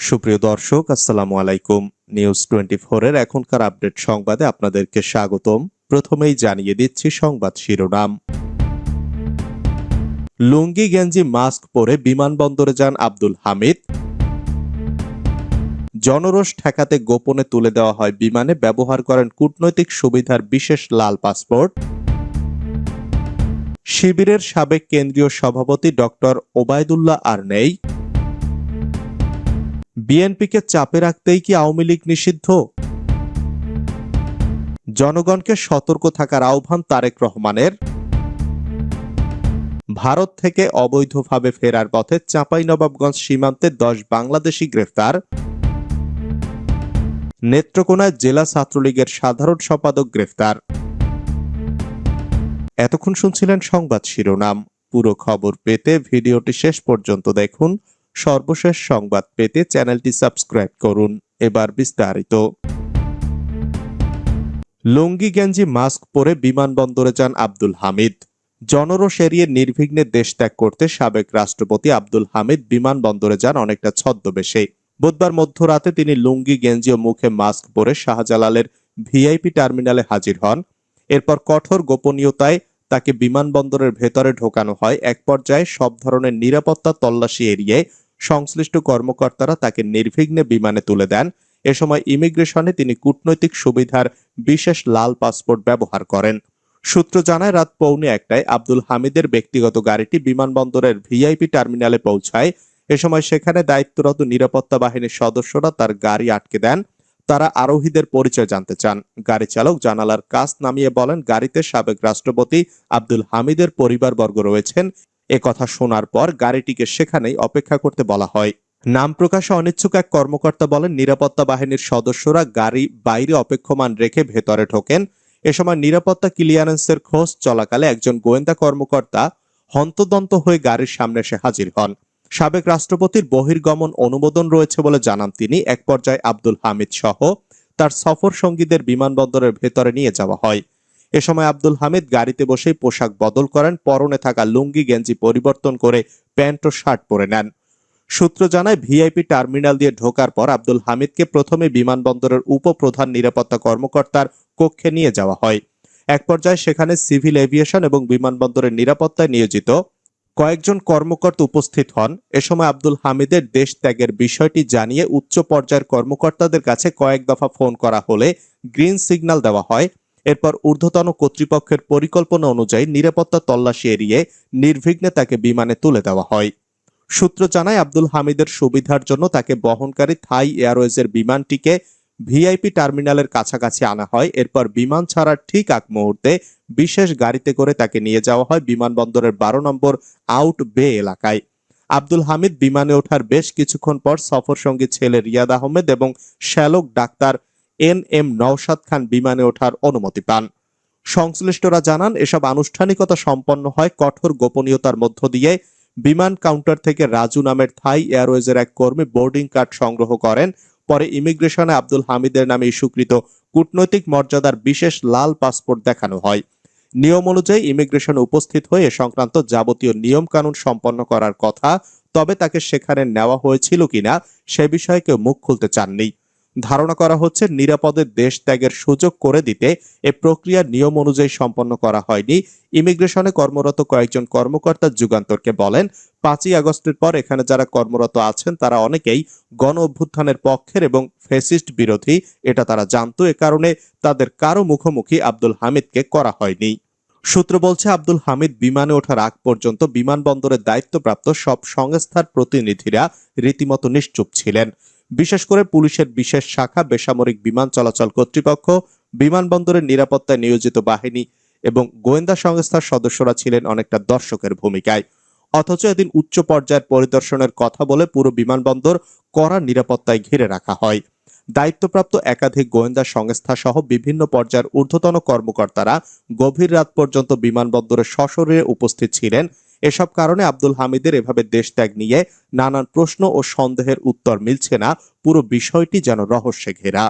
সুপ্রিয় দর্শক, আসসালামু আলাইকুম। নিউজ টোয়েন্টি এর এখনকার আপডেট সংবাদে আপনাদেরকে স্বাগতম। প্রথমেই জানিয়ে দিচ্ছি সংবাদ শিরোনাম। লুঙ্গি, গেঞ্জি, মাস্ক পরে বিমানবন্দরে যান আব্দুল হামিদ। জনরোষ ঠেকাতে গোপনে তুলে দেওয়া হয় বিমানে ব্যবহার করেন কূটনৈতিক সুবিধার বিশেষ লাল পাসপোর্ট। শিবিরের সাবেক কেন্দ্রীয় সভাপতি ডক্টর ওবায়দুল্লাহ আর নেই। বিএনপিকে চাপে রাখতেই কি আওয়ামী লীগ নিষিদ্ধ? জনগণকে সতর্ক থাকার আহ্বান তারেক রহমানের। ভারত থেকে অবৈধভাবে ফেরার পথে চাঁপাইনবাবগঞ্জ সীমান্তে দশ বাংলাদেশি গ্রেফতার। নেত্রকোনায় জেলা ছাত্রলীগের সাধারণ সম্পাদক গ্রেফতার। এতক্ষণ শুনছিলেন সংবাদ শিরোনাম। পুরো খবর পেতে ভিডিওটি শেষ পর্যন্ত দেখুন। সর্বশেষ সংবাদ পেতে চ্যানেলটি সাবস্ক্রাইব করুন। এবার বিস্তারিত। লুঙ্গি, গেঞ্জি, মাস্ক পরে বিমানবন্দরে যান আব্দুল হামিদ। জনরোষ এড়িয়ে নির্বিঘ্নে দেশ ত্যাগ করতে সাবেক রাষ্ট্রপতি আব্দুল হামিদ বিমানবন্দরে যান অনেকটা ছদ্মবেশে। বুধবার মধ্যরাতে তিনি লুঙ্গি, গেঞ্জি ও মুখে মাস্ক পরে শাহজালালের ভিআইপি টার্মিনালে হাজির হন। এরপর কঠোর গোপনীয়তায় তাকে বিমানবন্দরের ভেতরে ঢোকানো হয়। এক পর্যায়ে সব ধরনের নিরাপত্তা তল্লাশি এড়িয়ে সংশ্লিষ্ট কর্মকর্তারা তাকে নির্বিঘ্নে বিমানে তুলে দেন। এ সময় ইমিগ্রেশনে তিনি কূটনৈতিক সুবিধার বিশেষ লাল পাসপোর্ট ব্যবহার করেন। সূত্র জানায়, রাত পৌনে একটায় আব্দুল হামিদের ব্যক্তিগত গাড়িটি বিমানবন্দরের ভিআইপি টার্মিনালে পৌঁছায়। এ সময় সেখানে দায়িত্বরত নিরাপত্তা বাহিনীর সদস্যরা তার গাড়ি আটকে দেন। তারা আরোহীদের পরিচয় জানতে চান। গাড়ি চালক জানালার কাজ নামিয়ে বলেন, গাড়িতে সাবেক রাষ্ট্রপতি আব্দুল হামিদের পরিবারবর্গ রয়েছেন। এ কথা শোনার পর গাড়িটিকে সেখানেই অপেক্ষা করতে বলা হয়। নাম প্রকাশে অনিচ্ছুক এক কর্মকর্তা বলেন, নিরাপত্তা বাহিনীর সদস্যরা গাড়ি বাইরে অপেক্ষমান রেখে ভেতরে ঢোকেন। এ সময় নিরাপত্তা ক্লিয়ারেন্সের খোঁজ চলাকালে একজন গোয়েন্দা কর্মকর্তা হন্তদন্ত হয়ে গাড়ির সামনে এসে হাজির হন। সাবেক রাষ্ট্রপতির বহির্গমন অনুমোদন রয়েছে বলে জানান তিনি। এক পর্যায়ে আব্দুল হামিদ সহ তার সফর সঙ্গীদের বিমানবন্দরের ভেতরে নিয়ে যাওয়া হয়। এ সময় আব্দুল হামিদ গাড়িতে বসেই পোশাক বদল করেন, পরনে থাকা লুঙ্গি, গেঞ্জি পরিবর্তন করে প্যান্ট ও শার্ট পরে নেন। সূত্র জানায়, ভিআইপি টার্মিনাল দিয়ে ঢোকার পর আব্দুল হামিদকে প্রথমে বিমানবন্দরের উপপ্রধান নিরাপত্তা কর্মকর্তার কক্ষে নিয়ে যাওয়া হয়। এক পর্যায়ে সেখানে সিভিল এভিয়েশন এবং বিমানবন্দরের নিরাপত্তায় নিয়োজিত কয়েকজন কর্মকর্তা উপস্থিত হন। এ সময় আব্দুল হামিদের দেশ ত্যাগের বিষয়টি জানিয়ে উচ্চ পর্যায়ের কর্মকর্তাদের কাছে কয়েক দফা ফোন করা হলে গ্রিন সিগন্যাল দেওয়া হয়। এরপর ঊর্ধ্বতন কর্তৃপক্ষের পরিকল্পনা অনুযায়ী নিরাপত্তা তল্লাশি এড়িয়ে নির্বিঘ্নে তাকে বিমানে তুলে দেওয়া হয়। সূত্র জানায়, আব্দুল হামিদের সুবিধার জন্য তাকে বহনকারী থাই এয়ারওয়েজের বিমানটিকে ভিআইপি টার্মিনালের কাছাকাছি আনা হয়। এরপর বিমান ছাড়ার ঠিক আগ মুহূর্তে বিশেষ গাড়িতে করে তাকে নিয়ে যাওয়া হয় বিমানবন্দরের বারো নম্বর আউট বে এলাকায়। আব্দুল হামিদ বিমানে ওঠার বেশ কিছুক্ষণ পর সফর সঙ্গী ছেলে রিয়াদ আহমেদ এবং শ্যালক doctor N M Naushad Khan বিমানে ওঠার অনুমতি পান। সংশ্লিষ্টরা জানান, এসব আনুষ্ঠানিকতা সম্পন্ন হয় কঠোর গোপনীয়তার মধ্য দিয়ে বিমান কাউন্টার থেকে রাজু নামের থাই এয়ারওয়েজের এক কর্মী বোর্ডিং কার্ড সংগ্রহ করেন। পরে ইমিগ্রেশনে আব্দুল হামিদের নামে ইস্যুকৃত কূটনৈতিক মর্যাদার বিশেষ লাল পাসপোর্ট দেখানো হয়। নিয়ম অনুযায়ী ইমিগ্রেশনে উপস্থিত হয়ে সংক্রান্ত যাবতীয় নিয়ম কানুন সম্পন্ন করার কথা, তবে তাকে সেখানে নেওয়া হয়েছিল কিনা সে বিষয়ে কেউ মুখ খুলতে চাননি। ধারণা করা হচ্ছে নিরাপদে দেশ ত্যাগের সুযোগ করে দিতে এ প্রক্রিয়া নিয়ম অনুযায়ী সম্পন্ন করা হয়নি। ইমিগ্রেশনে কর্মরত কয়েকজন কর্মকর্তা যুগান্তরকে বলেন, পাঁচই আগস্টের পর এখানে যারা কর্মরত আছেন, তারা অনেকেই গণ অভ্যুত্থানের পক্ষের এবং ফেসিস্ট বিরোধী, এটা তারা জানতো, এ কারণে তাদের কারও মুখোমুখি আব্দুল হামিদকে করা হয়নি। সূত্র বলছে, আব্দুল হামিদ বিমানে ওঠার আগ পর্যন্ত বিমানবন্দরের দায়িত্বপ্রাপ্ত সব সংস্থার প্রতিনিধিরা রীতিমতো নিশ্চুপ ছিলেন। বিশেষ করে পুলিশের বিশেষ শাখা বেসামরিক বিমান চলাচল কর্তৃপক্ষ, বিমানবন্দরের নিরাপত্তায় নিয়োজিত বাহিনী এবং গোয়েন্দা সংস্থার সদস্যরা ছিলেন অনেকটা দর্শকের ভূমিকায়। অথচ এদিন উচ্চ পর্যায়ের পরিদর্শনের কথা বলে পুরো বিমানবন্দর কড়া নিরাপত্তায় ঘিরে রাখা হয়। দায়িত্বপ্রাপ্ত একাধিক গোয়েন্দা সংস্থা সহ বিভিন্ন পর্যায়ের ঊর্ধ্বতন কর্মকর্তারা গভীর রাত পর্যন্ত বিমানবন্দরে সশরীরে উপস্থিত ছিলেন। এসব কারণে আব্দুল হামিদের এভাবে দেশ ত্যাগ নিয়ে নানান প্রশ্ন ও সন্দেহের উত্তর মিলছে না। পুরো বিষয়টি যেন রহস্যে ঘেরা।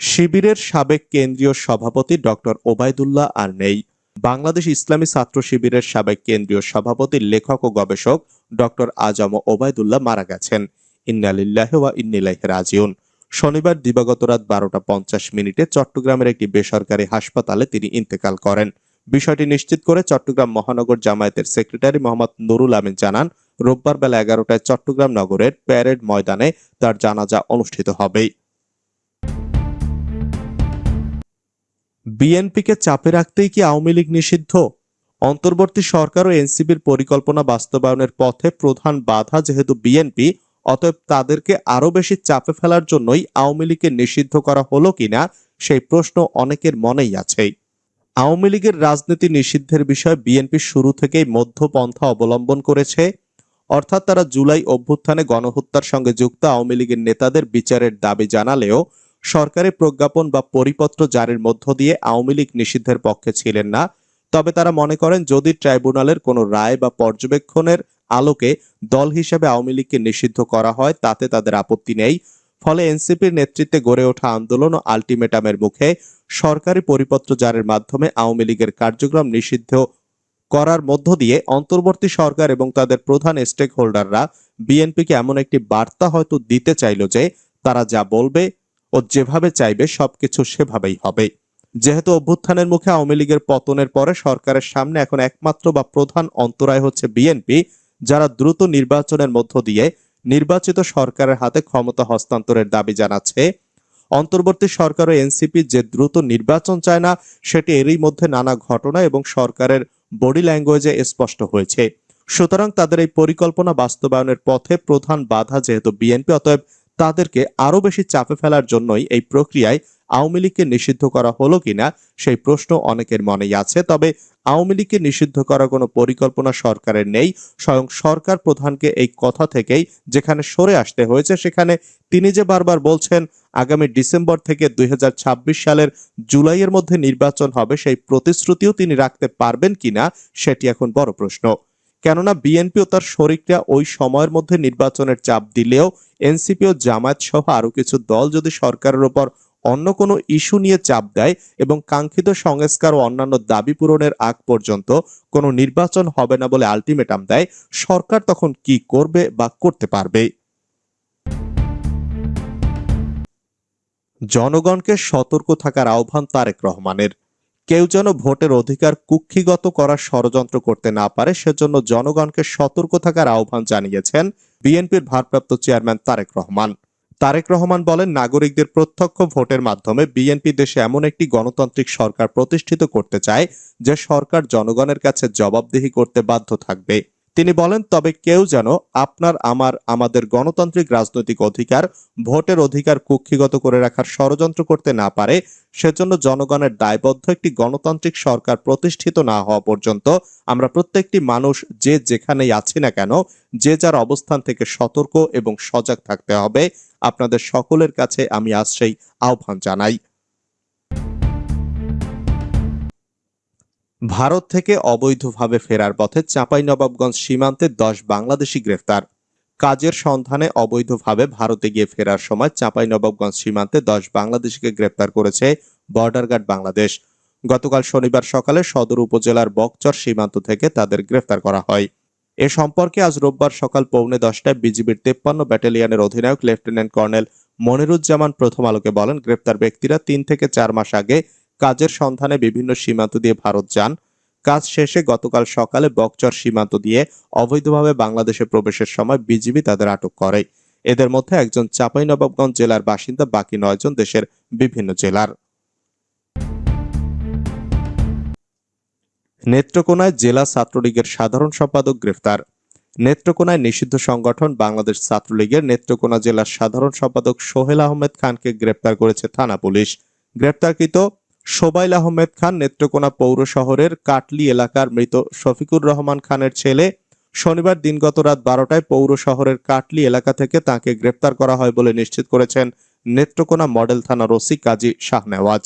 শিবিরের সাবেক কেন্দ্রীয় সভাপতি ডক্টর ওবায়দুল্লাহ আর নেই। বাংলাদেশ ইসলামী ছাত্র শিবিরের সাবেক কেন্দ্রীয় সভাপতি, লেখক ও গবেষক ডক্টর আজম ওবায়দুল্লাহ মারা গেছেন। ইন্নালিল্লাহ ওয়া রাজিউন। শনিবার দিবাগত রাত বারোটা পঞ্চাশ মিনিটে চট্টগ্রামের একটি বেসরকারি হাসপাতালে তিনি ইন্তেকাল করেন। বিষয়টি নিশ্চিত করে চট্টগ্রাম মহানগর জামায়াতের সেক্রেটারি মোহাম্মদ নুরুল আমিন জানান, রোববার বেলা এগারোটায় চট্টগ্রাম নগরের প্যারেড ময়দানে তার জানাজা অনুষ্ঠিত হবে বিএনপিকে চাপে রাখতেই কি আওয়ামী লীগ নিষিদ্ধ? অন্তর্বর্তী সরকার ও এনসিপির পরিকল্পনা বাস্তবায়নের পথে প্রধান বাধা যেহেতু বিএনপি অতএব তাদেরকে আরও বেশি চাপে ফেলার জন্যই আওয়ামী লীগকে নিষিদ্ধ করা হলো কিনা সেই প্রশ্ন অনেকের মনেই আছে। আওয়ামী লীগের রাজনীতি নিষিদ্ধের বিষয়ে বিএনপি শুরু থেকেই মধ্যপন্থা অবলম্বন করেছে। অর্থাৎ তারা জুলাই অভ্যুত্থানে গণহত্যার সঙ্গে যুক্ত আওয়ামী লীগের নেতাদের বিচারের দাবি জানালেও সরকারের প্রজ্ঞাপন বা পরিপত্র জারির মধ্য দিয়ে আওয়ামী লীগ নিষিদ্ধের পক্ষে ছিলেন না। তবে তারা মনে করেন যদি ট্রাইব্যুনালের কোনো রায় বা পর্যবেক্ষণের আলোকে দল হিসেবে আওয়ামী লীগকে নিষিদ্ধ করা হয়, তাতে তাদের আপত্তি নেই। ফলে এনসিপির নেতৃত্বে গড়ে ওঠা আন্দোলন ও আলটিমেটামের মুখে সরকারি পরিপত্র জারের মাধ্যমে আওয়ামী লীগের কার্যক্রম নিষিদ্ধ করার মধ্য দিয়ে অন্তর্বর্তী সরকার এবং তাদের প্রধান স্টেক হোল্ডাররা বিএনপিকে এমন একটি বার্তা হয়তো দিতে চাইল যে তারা যা বলবে ও যেভাবে চাইবে সবকিছু সেভাবেই হবে। যেহেতু অভ্যুত্থানের মুখে আওয়ামী লীগের পতনের পরে সরকারের সামনে এখন একমাত্র বা প্রধান অন্তরায় হচ্ছে বিএনপি যারা দ্রুত নির্বাচনের মধ্য দিয়ে নির্বাচিত সরকারের হাতে ক্ষমতা হস্তান্তরের দাবি জানাচ্ছে। অন্তর্বর্তী সরকার ও এনসিপি যে দ্রুত নির্বাচন চায় না, সেটি এরই মধ্যে নানা ঘটনা এবং সরকারের বডি ল্যাঙ্গুয়েজে স্পষ্ট হয়েছে। সুতরাং তাদের এই পরিকল্পনা বাস্তবায়নের পথে প্রধান বাধা যেহেতু বিএনপি, অতএব তাদেরকে আরও বেশি চাপে ফেলার জন্যই এই প্রক্রিয়ায় আওয়ামী লীগকে নিষিদ্ধ করা হলো কিনা সেই প্রশ্ন অনেকের মনেই আছে। তবে আওয়ামী লীগকে নিষিদ্ধ করার কোনো পরিকল্পনা সরকারের নেই। স্বয়ং সরকার প্রধানকে এই কথা থেকেই যেখানে সরে আসতে হয়েছে সেখানে তিনি যে বারবার বলছেন, আগামী ডিসেম্বর থেকে দু হাজার ছাব্বিশ সালের জুলাইয়ের মধ্যে নির্বাচন হবে, সেই প্রতিশ্রুতিও তিনি রাখতে পারবেন কিনা সেটি এখন বড় প্রশ্ন। কেননা বিএনপি ও তার শরিকরা ওই সময়ের মধ্যে নির্বাচনের চাপ দিলেও এনসিপি ও জামায়াত সহ আরও কিছু দল যদি সরকারের উপর অন্য কোনো ইস্যু নিয়ে চাপ দেয় এবং কাঙ্ক্ষিত সংস্কার ও অন্যান্য দাবি পূরণের আগ পর্যন্ত কোনো নির্বাচন হবে না বলে আলটিমেটাম দেয়, সরকার তখন কি করবে বা করতে পারবে? জনগণকে সতর্ক থাকার আহ্বান তারেক রহমানের। কেউ যেন ভোটের অধিকার কুক্ষিগত করার ষড়যন্ত্র করতে না পারে, সেজন্য জনগণকে সতর্ক থাকার আহ্বান জানিয়েছেন বিএনপির ভারপ্রাপ্ত চেয়ারম্যান তারেক রহমান। তারেক রহমান বলেন, নাগরিকদের প্রত্যক্ষ ভোটের মাধ্যমে বিএনপি দেশে এমন একটি গণতান্ত্রিক সরকার প্রতিষ্ঠিত করতে চায়, যে সরকার জনগণের কাছে জবাবদিহি করতে বাধ্য থাকবে। তিনি বলেন, তবে কেউ যেন আপনার, আমার, আমাদের গণতান্ত্রিক রাজনৈতিক অধিকার, ভোটের অধিকার কুক্ষিগত করে রাখার ষড়যন্ত্র করতে না পারে সেজন্য জনগণের দায়বদ্ধ একটি গণতান্ত্রিক সরকার প্রতিষ্ঠিত না হওয়া পর্যন্ত আমরা প্রত্যেকটি মানুষ যে যেখানেই আছি না কেন, যে যার অবস্থান থেকে সতর্ক এবং সজাগ থাকতে হবে। আপনাদের সকলের কাছে আমি আজ সেই আহ্বান জানাই। ভারত থেকে অবৈধভাবে ফেরার পথে চাঁপাইনবাবগঞ্জ সীমান্তে দশ বাংলাদেশি গ্রেফতার। কাজের সন্ধানে অবৈধভাবে ভারতে গিয়ে ফেরার সময় চাঁপাইনবাবগঞ্জ সীমান্তে দশ বাংলাদেশিকে গ্রেপ্তার করেছে বর্ডার গার্ড বাংলাদেশ। গতকাল শনিবার সকালে সদর উপজেলার বকচর সীমান্ত থেকে তাদের গ্রেফতার করা হয়। এ সম্পর্কে আজ রোববার সকাল পৌনে দশটায় বিজিবির তেপ্পান্ন ব্যাটালিয়নের অধিনায়ক লেফটেন্যান্ট কর্নেল মনিরুজ্জামান প্রথম আলোকে বলেন, গ্রেপ্তার ব্যক্তিরা তিন থেকে চার মাস আগে কাজের সন্ধানে বিভিন্ন সীমান্ত দিয়ে ভারত যান। কাজ শেষে গতকাল সকালে বকচর সীমান্ত দিয়ে অবৈধভাবে বাংলাদেশে প্রবেশের সময় বিজিবি তাদের আটক করে। এদের মধ্যে একজন চাঁপাইনবাবগঞ্জ জেলার বাসিন্দা, বাকি নয়জন দেশের বিভিন্ন জেলার। নেত্রকোনায় জেলা ছাত্রলীগের সাধারণ সম্পাদক গ্রেফতার। নেত্রকোনায় নিষিদ্ধ সংগঠন বাংলাদেশ ছাত্রলীগের নেত্রকোনা জেলার সাধারণ সম্পাদক সোহেল আহমেদ খানকে গ্রেপ্তার করেছে থানা পুলিশ। গ্রেপ্তারকৃত সোবাইল আহমেদ খান নেত্রকোনা পৌর শহরের কাটলি এলাকার মৃত শফিকুর রহমান খানের ছেলে। শনিবার দিনগত রাত বারোটায় পৌর শহরের কাটলি এলাকা থেকে তাকে গ্রেপ্তার করা হয় বলে নিশ্চিত করেছেন নেত্রকোনা মডেল থানার ওসি কাজী শাহনেওয়াজ।